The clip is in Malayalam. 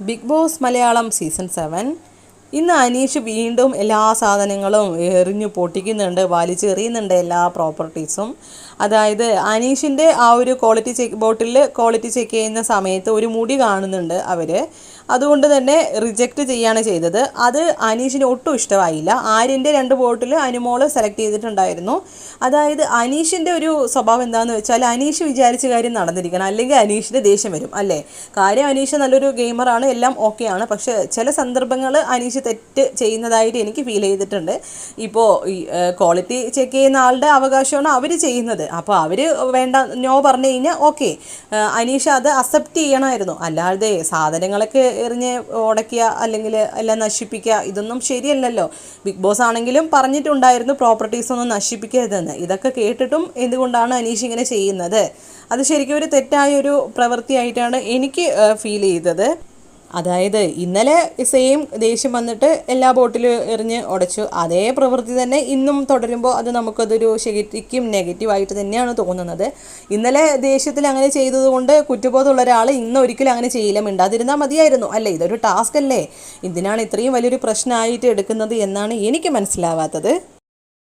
Bigg Boss Malayalam season seven. ഇന്ന് അനീഷ് വീണ്ടും എല്ലാ സാധനങ്ങളും എറിഞ്ഞു പൊട്ടിക്കുന്നുണ്ട് വലിച്ചെറിയുന്നുണ്ട് എല്ലാ പ്രോപ്പർട്ടീസും. അതായത് അനീഷിന്റെ ആ ഒരു quality check bottle quality check ചെയ്യുന്ന സമയത്ത് ഒരു മുടി കാണുന്നുണ്ട് അവർ അതുകൊണ്ട് തന്നെ റിജക്റ്റ് ചെയ്യാണ് ചെയ്തത്. അത് അനീഷിന് ഒട്ടും ഇഷ്ടമായില്ല. ആര്യന്റെ രണ്ട് ബോട്ടിൽ അനുമോൾ സെലക്ട് ചെയ്തിട്ടുണ്ടായിരുന്നു. അതായത് അനീഷിന്റെ ഒരു സ്വഭാവം എന്താണെന്ന് വെച്ചാൽ അനീഷ് വിചാരിച്ച കാര്യം നടന്നിരിക്കണം. അല്ലെങ്കിൽ അനീഷിന് ദേഷ്യം വരും അല്ലേ? കാര്യം അനീഷ് നല്ലൊരു ഗെയിമറാണ് എല്ലാം ഓക്കെയാണ് പക്ഷേ ചില സന്ദർഭങ്ങൾ അനീഷ് തെറ്റ് ചെയ്യുന്നതായിട്ട് എനിക്ക് ഫീൽ ചെയ്തിട്ടുണ്ട്. ഇപ്പോൾ ക്വാളിറ്റി ചെക്ക് ചെയ്യുന്ന ആളുടെ അവകാശമാണ് അവർ ചെയ്യുന്നത്. അപ്പോൾ അവർ വേണ്ട നോ പറഞ്ഞു കഴിഞ്ഞാൽ ഓക്കെ. അനീഷ അത് അക്സെപ്റ്റ് ചെയ്യണമായിരുന്നു. അല്ലാതെ സാധനങ്ങളൊക്കെ എറിഞ്ഞ് ഉടയ്ക്കുക അല്ലെങ്കിൽ എല്ലാം നശിപ്പിക്കുക ഇതൊന്നും ശരിയല്ലല്ലോ. ബിഗ് ബോസ് ആണെങ്കിലും പറഞ്ഞിട്ടുണ്ടായിരുന്നു പ്രോപ്പർട്ടീസ് ഒന്നും നശിപ്പിക്കരുതെന്ന്. ഇതൊക്കെ കേട്ടിട്ടും എന്തുകൊണ്ടാണ് അനീഷ് ഇങ്ങനെ ചെയ്യുന്നത്? അത് ശരിക്കും ഒരു തെറ്റായ ഒരു പ്രവൃത്തിയായിട്ടാണ് എനിക്ക് ഫീൽ ചെയ്തത്. അതായത് ഇന്നലെ സെയിം ദേഷ്യം വന്നിട്ട് എല്ലാ ബോട്ടിലും എറിഞ്ഞ് ഉടച്ചു. അതേ പ്രവൃത്തി തന്നെ ഇന്നും തുടരുമ്പോൾ അത് നമുക്കതൊരു ശരിക്കും നെഗറ്റീവായിട്ട് തന്നെയാണ് തോന്നുന്നത്. ഇന്നലെ ദേഷ്യത്തിൽ അങ്ങനെ ചെയ്തതുകൊണ്ട് കുറ്റബോധമുള്ള ഒരാൾ ഇന്ന് ഒരിക്കലും അങ്ങനെ ചെയ്യില്ല. മിണ്ടാതിരുന്നാൽ മതിയായിരുന്നു. അല്ലേ? ഇതൊരു ടാസ്ക് അല്ലേ? ഇതിനാണ് ഇത്രയും വലിയൊരു പ്രശ്നമായിട്ട് എടുക്കുന്നത് എന്നാണ് എനിക്ക് മനസ്സിലാവാത്തത്.